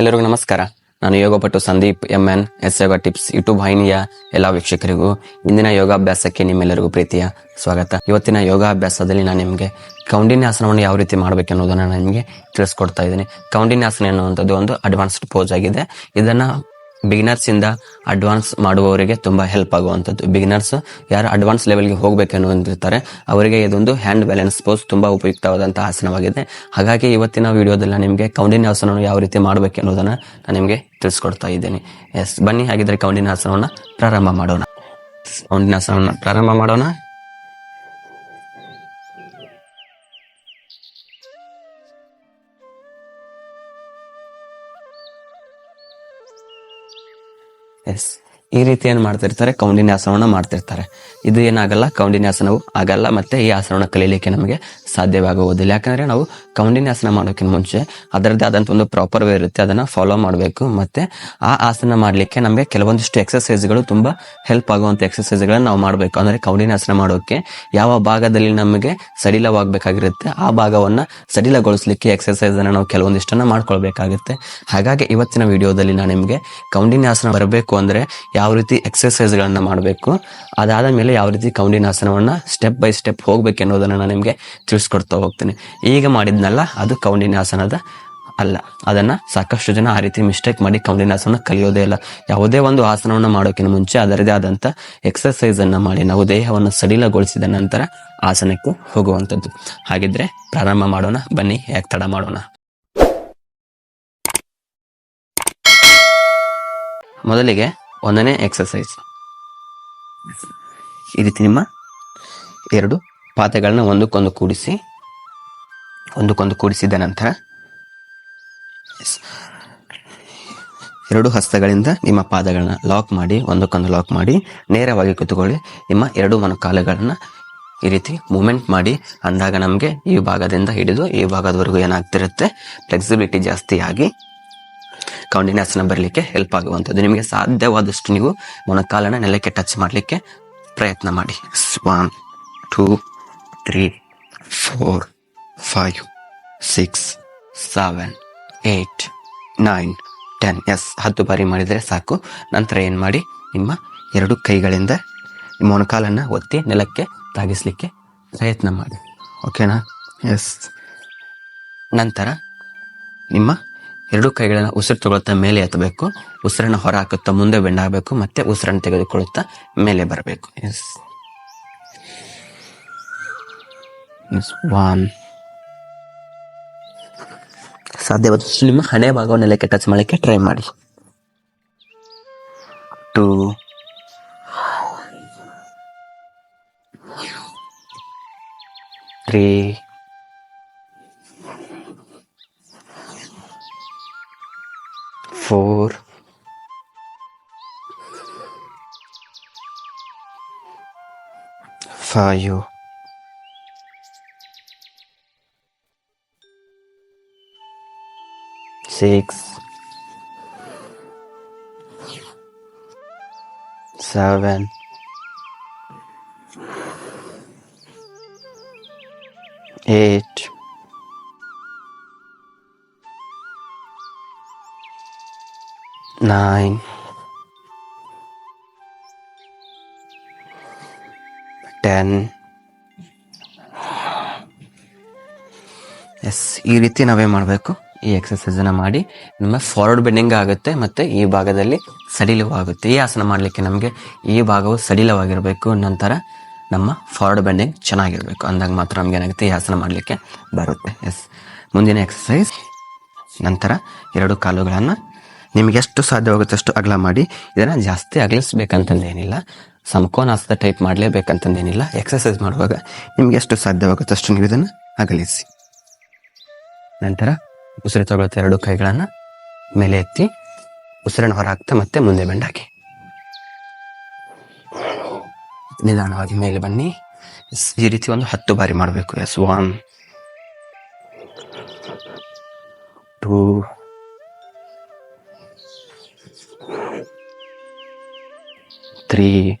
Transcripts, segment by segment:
ಎಲ್ಲರಿಗೂ ನಮಸ್ಕಾರ. ನಾನು ಯೋಗಪಟು Sandeep M N S yoga tips, YouTube ವಾಹಿನಿಯ ಎಲ್ಲ ವೀಕ್ಷಕರಿಗೂ ಇಂದಿನ ಯೋಗಾಭ್ಯಾಸಕ್ಕೆ ನಿಮ್ಮೆಲ್ಲರಿಗೂ ಪ್ರೀತಿಯ ಸ್ವಾಗತ. ಇವತ್ತಿನ ಯೋಗಾಭ್ಯಾಸದಲ್ಲಿ ನಾನು ನಿಮಗೆ ಕೌಂಡಿನ್ಯಾಸನವನ್ನು ಯಾವ ರೀತಿ ಮಾಡಬೇಕು ಅನ್ನೋದನ್ನು ನಾನು ನಿಮಗೆ ತಿಳಿಸ್ಕೊಡ್ತಾ ಇದ್ದೀನಿ. ಕೌಂಡಿನ್ಯಾಸನ ಎನ್ನುವಂಥದ್ದು ಒಂದು ಅಡ್ವಾನ್ಸ್ಡ್ ಪೋಸ್ ಆಗಿದೆ. ಇದನ್ನ ಬಿಗಿನರ್ಸ್ ಇಂದ ಅಡ್ವಾನ್ಸ್ ಮಾಡುವವರಿಗೆ ತುಂಬಾ ಹೆಲ್ಪ್ ಆಗುವಂಥದ್ದು. ಬಿಗಿನರ್ಸ್ ಯಾರು ಅಡ್ವಾನ್ಸ್ ಲೆವೆಲ್ಗೆ ಹೋಗ್ಬೇಕನ್ನುವಂತಿರ್ತಾರೆ, ಅವರಿಗೆ ಇದೊಂದು ಹ್ಯಾಂಡ್ ಬ್ಯಾಲೆನ್ಸ್ ಪೋಸ್ ತುಂಬಾ ಉಪಯುಕ್ತವಾದಂತಹ ಆಸನವಾಗಿದೆ. ಹಾಗಾಗಿ ಇವತ್ತಿನ ವಿಡಿಯೋದಲ್ಲಿ ನಿಮಗೆ ಕೌಂಡಿನ ಆಸನವನ್ನು ಯಾವ ರೀತಿ ಮಾಡಬೇಕು ಅನ್ನೋದನ್ನ ನಾನು ನಿಮಗೆ ತಿಳಿಸ್ಕೊಡ್ತಾ ಇದ್ದೀನಿ. ಎಸ್ ಬನ್ನಿ, ಹಾಗಿದ್ರೆ ಕೌಂಡಿನ ಆಸನವನ್ನು ಪ್ರಾರಂಭ ಮಾಡೋಣ. ಕೌಂಡಿನ ಆಸನವನ್ನು ಪ್ರಾರಂಭ ಮಾಡೋಣ. ಎಸ್ ಈ ರೀತಿ ಏನು ಮಾಡ್ತಿರ್ತಾರೆ? ಕೌಂಡಿನ್ಯಾಸನವನ್ನ ಮಾಡ್ತಿರ್ತಾರೆ. ಇದು ಏನಾಗಲ್ಲ, ಕೌಂಡಿನ್ಯಾಸನವು ಆಗಲ್ಲ ಮತ್ತೆ ಈ ಆಸನವನ್ನು ಕಲೀಲಿಕ್ಕೆ ನಮಗೆ ಸಾಧ್ಯವಾಗುವುದಿಲ್ಲ. ಯಾಕಂದ್ರೆ ನಾವು ಕೌಂಡಿನ್ಯಾಸನ ಮಾಡೋಕ್ಕಿಂತ ಮುಂಚೆ ಅದರದ್ದೇ ಆದಂಥ ಒಂದು ಪ್ರಾಪರ್ ವೇ ಇರುತ್ತೆ. ಅದನ್ನ ಫಾಲೋ ಮಾಡಬೇಕು ಮತ್ತೆ ಆ ಆಸನ ಮಾಡ್ಲಿಕ್ಕೆ ನಮಗೆ ಕೆಲವೊಂದಿಷ್ಟು ಎಕ್ಸರ್ಸೈಸ್ಗಳು ತುಂಬಾ ಹೆಲ್ಪ್ ಆಗುವಂತ ಎಕ್ಸಸೈಸ್ಗಳನ್ನು ನಾವು ಮಾಡಬೇಕು. ಅಂದ್ರೆ ಕೌಂಡಿನ್ಯಾಸನ ಮಾಡೋಕೆ ಯಾವ ಭಾಗದಲ್ಲಿ ನಮಗೆ ಸಡಿಲವಾಗಬೇಕಾಗಿರುತ್ತೆ ಆ ಭಾಗವನ್ನ ಸಡಿಲಗೊಳಿಸಲಿಕ್ಕೆ ಎಕ್ಸರ್ಸೈಸ್ ಅನ್ನ ನಾವು ಕೆಲವೊಂದಿಷ್ಟನ್ನ ಮಾಡ್ಕೊಳ್ಬೇಕಾಗುತ್ತೆ. ಹಾಗಾಗಿ ಇವತ್ತಿನ ವಿಡಿಯೋದಲ್ಲಿ ನಾನು ನಿಮಗೆ ಕೌಂಡಿನ್ಯಾಸನ ಬರಬೇಕು ಅಂದ್ರೆ ಯಾವ ರೀತಿ ಎಕ್ಸಸೈಸ್ಗಳನ್ನು ಮಾಡಬೇಕು, ಅದಾದ ಮೇಲೆ ಯಾವ ರೀತಿ ಕೌಂಡಿನಾಸನವನ್ನು ಸ್ಟೆಪ್ ಬೈ ಸ್ಟೆಪ್ ಹೋಗ್ಬೇಕು ಅನ್ನೋದನ್ನ ನಾನು ನಿಮಗೆ ತಿಳಿಸ್ಕೊಡ್ತಾ ಹೋಗ್ತೀನಿ. ಈಗ ಮಾಡಿದ್ನಲ್ಲ, ಅದು ಕೌಂಡಿನಾಸನದ ಅಲ್ಲ. ಅದನ್ನ ಸಾಕಷ್ಟು ಜನ ಆ ರೀತಿ ಮಿಸ್ಟೇಕ್ ಮಾಡಿ ಕೌಂಡಿನಾಸನ ಕಲಿಯೋದೇ ಇಲ್ಲ. ಯಾವುದೇ ಒಂದು ಆಸನವನ್ನು ಮಾಡೋಕ್ಕಿಂತ ಮುಂಚೆ ಅದರದೇ ಆದಂತ ಎಕ್ಸಸೈಸನ್ನು ಮಾಡಿ, ನಾವು ದೇಹವನ್ನು ಸಡಿಲಗೊಳಿಸಿದ ನಂತರ ಆಸನಕ್ಕೆ ಹೋಗುವಂಥದ್ದು. ಹಾಗಿದ್ರೆ ಪ್ರಾರಂಭ ಮಾಡೋಣ, ಬನ್ನಿ, ಯಾಕೆ ತಡ ಮಾಡೋಣ. ಮೊದಲಿಗೆ ಒಂದನೇ ಎಕ್ಸಸೈಸ್ ಈ ರೀತಿ ನಿಮ್ಮ ಎರಡು ಪಾದಗಳನ್ನ ಒಂದಕ್ಕೊಂದು ಕೂಡಿಸಿ, ಒಂದಕ್ಕೊಂದು ಕೂಡಿಸಿದ ನಂತರ. ಎರಡು ಹಸ್ತಗಳಿಂದ ನಿಮ್ಮ ಪಾದಗಳನ್ನ ಲಾಕ್ ಮಾಡಿ, ಒಂದಕ್ಕೊಂದು ಲಾಕ್ ಮಾಡಿ, ನೇರವಾಗಿ ಕೂತ್ಕೊಳ್ಳಿ. ನಿಮ್ಮ ಎರಡು ಮನಕಾಲುಗಳನ್ನು ಈ ರೀತಿ ಮೂಮೆಂಟ್ ಮಾಡಿ, ಅಂದಾಗ ನಮಗೆ ಈ ಭಾಗದಿಂದ ಹಿಡಿದು ಈ ಭಾಗದವರೆಗೂ ಏನಾಗ್ತಿರುತ್ತೆ? ಫ್ಲೆಕ್ಸಿಬಿಲಿಟಿ ಜಾಸ್ತಿಯಾಗಿ ಕೌಂಡಿನ್ಯಾಸನ ಬರಲಿಕ್ಕೆ ಹೆಲ್ಪ್ ಆಗುವಂಥದ್ದು. ನಿಮಗೆ ಸಾಧ್ಯವಾದಷ್ಟು ನೀವು ಮೊಣಕಾಲನ ನೆಲಕ್ಕೆ ಟಚ್ ಮಾಡಲಿಕ್ಕೆ ಪ್ರಯತ್ನ ಮಾಡಿ. One two three four five six seven eight nine ten yes ಹತ್ತು ಬಾರಿ ಮಾಡಿದರೆ ಸಾಕು. ನಂತರ ಏನು ಮಾಡಿ? ನಿಮ್ಮ ಎರಡು ಕೈಗಳಿಂದ ಮೊಣಕಾಲನ್ನು ಒತ್ತಿ ನೆಲಕ್ಕೆ ತಾಗಿಸ್ಲಿಕ್ಕೆ ಪ್ರಯತ್ನ ಮಾಡಿ. ಓಕೆನಾ ಎಸ್ ನಂತರ ನಿಮ್ಮ ಎರಡು ಕೈಗಳನ್ನು ಉಸಿರು ತಗೊಳ್ತಾ ಮೇಲೆ ಎತ್ತಬೇಕು. ಉಸಿರನ್ನು ಹೊರ ಹಾಕುತ್ತಾ ಮುಂದೆ ಬೆಂಡಾಗಬೇಕು. ಮತ್ತೆ ಉಸಿರನ್ನು ತೆಗೆದುಕೊಳ್ಳುತ್ತಾ ಮೇಲೆ ಬರಬೇಕು. ಎಸ್ ಒನ್ ಸಾಧ್ಯವಾದಷ್ಟು ನಿಮ್ಮ ಹಣೆ ಭಾಗವನ್ನೆಲ್ಲಕ್ಕೆ ಟಚ್ ಮಾಡಲಿಕ್ಕೆ ಟ್ರೈ ಮಾಡಿ. Two three five, six, seven, eight, nine, ten yes ಈ ರೀತಿ ನಾವೇ ಮಾಡಬೇಕು. ಈ ಎಕ್ಸರ್ಸೈಸ್ ಅನ್ನ ಮಾಡಿ ನಿಮ್ಮ ಫಾರ್ವರ್ಡ್ ಬೆಂಡಿಂಗ್ ಆಗುತ್ತೆ ಮತ್ತೆ ಈ ಭಾಗದಲ್ಲಿ ಸಡಿಲವೂ ಆಗುತ್ತೆ ಈ ಆಸನ ಮಾಡಲಿಕ್ಕೆ ನಮಗೆ ಈ ಭಾಗವು ಸಡಿಲವಾಗಿರಬೇಕು ನಂತರ ನಮ್ಮ ಫಾರ್ವರ್ಡ್ ಬೆಂಡಿಂಗ್ ಚೆನ್ನಾಗಿರಬೇಕು. ಅಂದಾಗ ಮಾತ್ರ ನಮ್ಗೆ ಏನಾಗುತ್ತೆ? ಈ ಆಸನ ಮಾಡಲಿಕ್ಕೆ ಬರುತ್ತೆ. ಎಸ್ ಮುಂದಿನ ಎಕ್ಸಸೈಸ್ ನಂತರ ಎರಡು ಕಾಲುಗಳನ್ನು ನಿಮಗೆ ಎಷ್ಟು ಸಾಧ್ಯವಾಗುತ್ತೆ ಅಷ್ಟು ಅಗಲ ಮಾಡಿ ಇದನ್ನು ಜಾಸ್ತಿ ಅಗಲಿಸ್ಬೇಕಂತಂದೇನಿಲ್ಲ. ಸಮಕೋನಾಸದ ಟೈಪ್ ಮಾಡಲೇಬೇಕಂತಂದೇನಿಲ್ಲ. ಎಕ್ಸಸೈಸ್ ಮಾಡುವಾಗ ನಿಮ್ಗೆ ಎಷ್ಟು ಸಾಧ್ಯವಾಗುತ್ತೆ ಅಷ್ಟು ನೀವು ಇದನ್ನು ಅಗಲಿಸಿ. ನಂತರ ಉಸಿರು ತಗೊಳ್ತಾ ಎರಡು ಕೈಗಳನ್ನು ಮೇಲೆ ಎತ್ತಿ ಉಸಿರನ್ನು ಹೊರಹಾಕ್ತಾ ಮತ್ತೆ ಮುಂದೆ ಬೆಂಡಾಕಿ. ನಿಧಾನವಾಗಿ ಮೇಲೆ ಬನ್ನಿ. ಈ ರೀತಿ ಒಂದು ಹತ್ತು ಬಾರಿ ಮಾಡಬೇಕು. Yes one two three,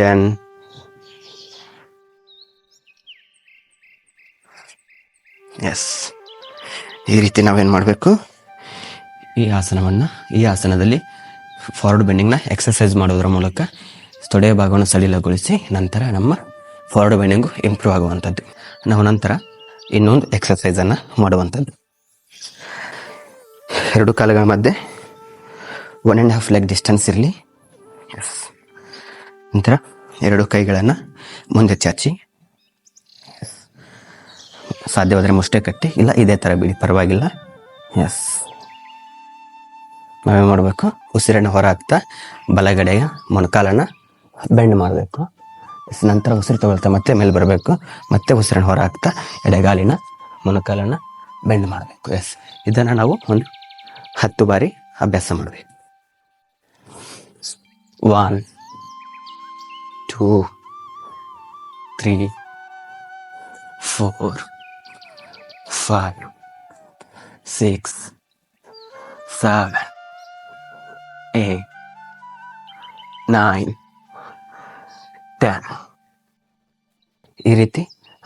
ten, yes ಈ ರೀತಿ ನಾವೇನು ಮಾಡಬೇಕು? ಈ ಆಸನವನ್ನು ಈ ಆಸನದಲ್ಲಿ ಫಾರ್ವರ್ಡ್ ಬೆಂಡಿಂಗ್ನ ಎಕ್ಸಸೈಸ್ ಮಾಡೋದ್ರ ಮೂಲಕ ತೊಡೆಯ ಭಾಗವನ್ನು ಸಡಿಲಗೊಳಿಸಿ ನಂತರ ನಮ್ಮ ಫಾರ್ವರ್ಡ್ ಬೆಂಡಿಂಗು ಇಂಪ್ರೂವ್ ಆಗುವಂಥದ್ದು. ನಾವು ನಂತರ ಇನ್ನೊಂದು ಎಕ್ಸಸೈಸನ್ನು ಮಾಡುವಂಥದ್ದು. ಎರಡು ಕಾಲುಗಳ ಮಧ್ಯೆ one and half leg distance ಇರಲಿ. ಎಸ್ ನಂತರ ಎರಡು ಕೈಗಳನ್ನು ಮುಂದೆ ಚಾಚಿ. ಸಾಧ್ಯವಾದರೆ ಮುಷ್ಟೆ ಕಟ್ಟಿ, ಇಲ್ಲ ಇದೇ ಥರ ಬಿಡಿ, ಪರವಾಗಿಲ್ಲ. ಎಸ್ ನಾವೇನು ಮಾಡಬೇಕು? ಉಸಿರನ್ನು ಹೊರ ಹಾಕ್ತಾ ಬಲಗಡೆಯ ಮೊಣಕಾಲನ್ನು ಬೆಂಡ್ ಮಾಡಬೇಕು. ಎಸ್ ನಂತರ ಉಸಿರು ತಗೊಳ್ತಾ ಮತ್ತೆ ಮೇಲೆ ಬರಬೇಕು. ಮತ್ತೆ ಉಸಿರನ್ನು ಹೊರ ಹಾಕ್ತಾ ಎಡೆಗಾಲಿನ ಮೊಣಕಾಲನ್ನು ಬೆಂಡ್ ಮಾಡಬೇಕು. ಎಸ್ ಇದನ್ನು ನಾವು ಒಂದು ಹತ್ತು ಬಾರಿ ಅಭ್ಯಾಸ ಮಾಡಬೇಕು. One two three four five, six, seven, eight, nine, ten. ಈ ರೀತಿ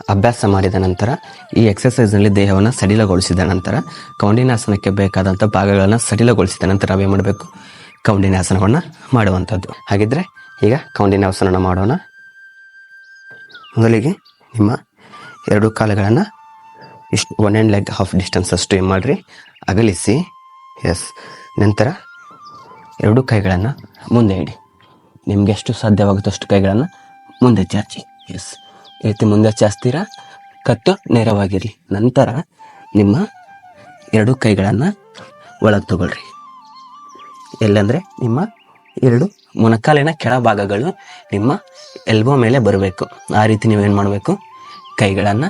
ಅಭ್ಯಾಸ ಮಾಡಿದ ನಂತರ ಈ ಎಕ್ಸಸೈಸ್ನಲ್ಲಿ ದೇಹವನ್ನು ಸಡಿಲಗೊಳಿಸಿದ ನಂತರ ಕೌಂಡಿನಾಸನಕ್ಕೆ ಬೇಕಾದಂಥ ಭಾಗಗಳನ್ನು ಸಡಿಲಗೊಳಿಸಿದ ನಂತರ ನಾವೇನು ಮಾಡಬೇಕು ಕೌಂಡಿನಾಸನವನ್ನು ಮಾಡುವಂಥದ್ದು ಹಾಗಿದ್ರೆ ಈಗ ಕೌಂಡಿನ್ಯಾಸನ ಮಾಡೋಣ. ಮೊದಲಿಗೆ ನಿಮ್ಮ ಎರಡು ಕಾಲುಗಳನ್ನು ಇಷ್ಟು one and leg half distance ಅಷ್ಟು ಏನು ಮಾಡಿರಿ. ಅಗಲಿಸಿ. ಎಸ್ ನಂತರ ಎರಡು ಕೈಗಳನ್ನು ಮುಂದೆ ಇಡಿ. ನಿಮಗೆ ಎಷ್ಟು ಸಾಧ್ಯವಾಗುತ್ತೋ ಅಷ್ಟು ಕೈಗಳನ್ನು ಮುಂದೆ ಚಾಚಿ. ಎಸ್ ಈ ಮುಂದೆ ಚಾಚ್ತೀರಾ? ಕತ್ತು ನೇರವಾಗಿರಲಿ. ನಂತರ ನಿಮ್ಮ ಎರಡು ಕೈಗಳನ್ನು ಒಳಗೆ ತಗೊಳ್ರಿ. ಎಲ್ಲಂದರೆ ನಿಮ್ಮ ಎರಡು ಮೊಣಕಾಲಿನ ಕೆಳಭಾಗಗಳು ನಿಮ್ಮ ಎಲ್ಬೋ ಮೇಲೆ ಬರಬೇಕು. ಆ ರೀತಿ ನೀವೇನು ಮಾಡಬೇಕು? ಕೈಗಳನ್ನು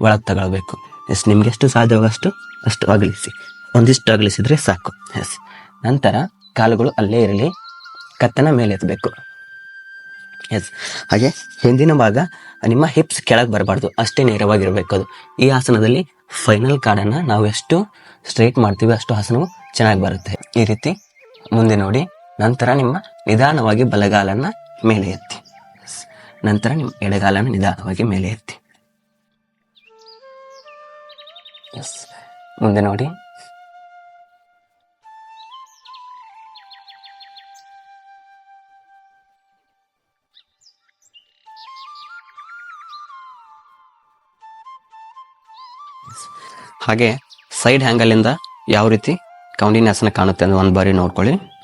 ಒಳಗೆ ತಗೊಳ್ಬೇಕು. ಎಸ್ ನಿಮಗೆ ಎಷ್ಟು ಸಾಧ್ಯವಾಗಷ್ಟು ಅಷ್ಟು ಅಗಲಿಸಿ. ಒಂದಿಷ್ಟು ಅಗಲಿಸಿದರೆ ಸಾಕು. ಎಸ್ ನಂತರ ಕಾಲುಗಳು ಅಲ್ಲೇ ಇರಲಿ. ಕತ್ತನ ಮೇಲೆ ಎತ್ತಬೇಕು ಎಸ್ ಹಾಗೆ ಹಿಂದಿನ ಭಾಗ ನಿಮ್ಮ ಹಿಪ್ಸ್ ಕೆಳಗೆ ಬರಬಾರ್ದು. ಅಷ್ಟೇ ನೇರವಾಗಿರಬೇಕು ಅದು. ಈ ಆಸನದಲ್ಲಿ ಫೈನಲ್ ಕಾಡನ್ನು ನಾವು ಎಷ್ಟು ಸ್ಟ್ರೈಟ್ ಮಾಡ್ತೀವಿ ಅಷ್ಟು ಆಸನವು ಚೆನ್ನಾಗಿ ಬರುತ್ತೆ. ಈ ರೀತಿ ಮುಂದೆ ನೋಡಿ. ನಂತರ ನಿಮ್ಮ ನಿಧಾನವಾಗಿ ಬಲಗಾಲನ್ನ ಮೇಲೆ ಎತ್ತಿ. ನಂತರ ನಿಮ್ಮ ಎಡಗಾಲನ್ನು ನಿಧಾನವಾಗಿ ಮೇಲೆ ಎತ್ತಿ. ಎಸ್ ಮುಂದೆ ನೋಡಿ. ಹಾಗೆ ಸೈಡ್ ಹ್ಯಾಂಗಲಿಂದ ಯಾವ ರೀತಿ ಕೌಂಡಿನ್ಯಾಸನ ಕಾಣುತ್ತೆ ಅಂತ ಒಂದು ಬಾರಿ ನೋಡ್ಕೊಳ್ಳಿ.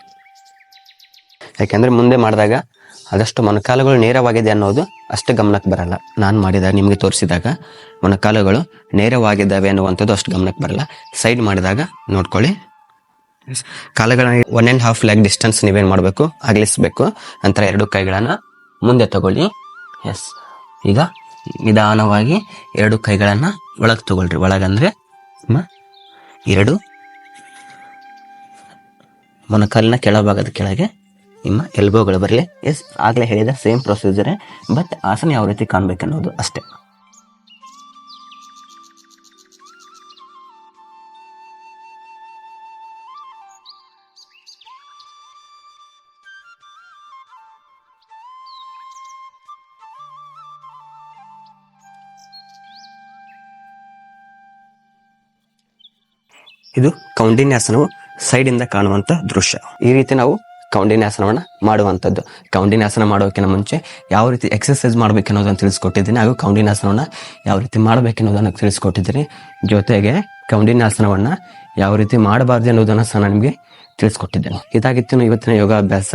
ಯಾಕೆಂದ್ರೆ ಮುಂದೆ ಮಾಡಿದಾಗ ಆದಷ್ಟು ಮೊಣಕಾಲುಗಳು ನೇರವಾಗಿದೆ ಅನ್ನೋದು ಅಷ್ಟು ಗಮನಕ್ಕೆ ಬರಲ್ಲ. ನಾನು ಮಾಡಿದಾಗ ನಿಮಗೆ ತೋರಿಸಿದಾಗ ಮೊಣಕಾಲುಗಳು ನೇರವಾಗಿದ್ದಾವೆ ಅನ್ನುವಂಥದ್ದು ಅಷ್ಟು ಗಮನಕ್ಕೆ ಬರಲ್ಲ. ಸೈಡ್ ಮಾಡಿದಾಗ ನೋಡ್ಕೊಳ್ಳಿ. ಕಾಲುಗಳ one and half leg distance ನೀವೇನು ಮಾಡಬೇಕು? ಅಗಲಿಸ್ಬೇಕು. ನಂತರ ಎರಡು ಕೈಗಳನ್ನು ಮುಂದೆ ತಗೊಳ್ಳಿ. ಎಸ್ ಈಗ ನಿಧಾನವಾಗಿ ಎರಡು ಕೈಗಳನ್ನು ಒಳಗೆ ತಗೊಳ್ರಿ. ಒಳಗಂದ್ರೆ ಎರಡು ಮೊಣಕಾಲಿನ ಕೆಳಭಾಗದ ಕೆಳಗೆ ನಿಮ್ಮ ಎಲ್ಬೋಗಳು ಬರಲಿ. ಎಸ್ ಆಗಲೇ ಹೇಳಿದ ಸೇಮ್ ಪ್ರೊಸೀಜರೇ ಬಟ್ ಆಸನ ಯಾವ ರೀತಿ ಕಾಣಬೇಕನ್ನೋದು ಅಷ್ಟೇ. ಇದು ಕೌಂಡಿನ್ಯಾಸನವು ಸೈಡಿಂದ ಕಾಣುವಂತ ದೃಶ್ಯ. ಈ ರೀತಿ ನಾವು ಕೌಂಡಿನ್ಯಾಸನವನ್ನ ಮಾಡುವಂಥದ್ದು. ಕೌಂಡಿನ್ಯಾಸನ ಮಾಡೋಕ್ಕಿಂತ ಮುಂಚೆ ಯಾವ ರೀತಿ ಎಕ್ಸಸೈಸ್ ಮಾಡ್ಬೇಕನ್ನೋದನ್ನು ತಿಳಿಸ್ಕೊಟ್ಟಿದ್ದೀನಿ. ಹಾಗೂ ಕೌಂಡಿನ್ಯಾಸನವನ್ನ ಯಾವ ರೀತಿ ಮಾಡಬೇಕೆನ್ನೋದನ್ನು ತಿಳಿಸ್ಕೊಟ್ಟಿದ್ದೀನಿ. ಜೊತೆಗೆ ಕೌಂಡಿನ್ಯಾಸನವನ್ನ ಯಾವ ರೀತಿ ಮಾಡಬಾರ್ದು ಅನ್ನೋದನ್ನು ಸಹ ನಾನು ನಿಮಗೆ ತಿಳಿಸ್ಕೊಟ್ಟಿದ್ದೇನೆ. ಇದಾಗಿತ್ತು ಇವತ್ತಿನ ಯೋಗಾಭ್ಯಾಸ.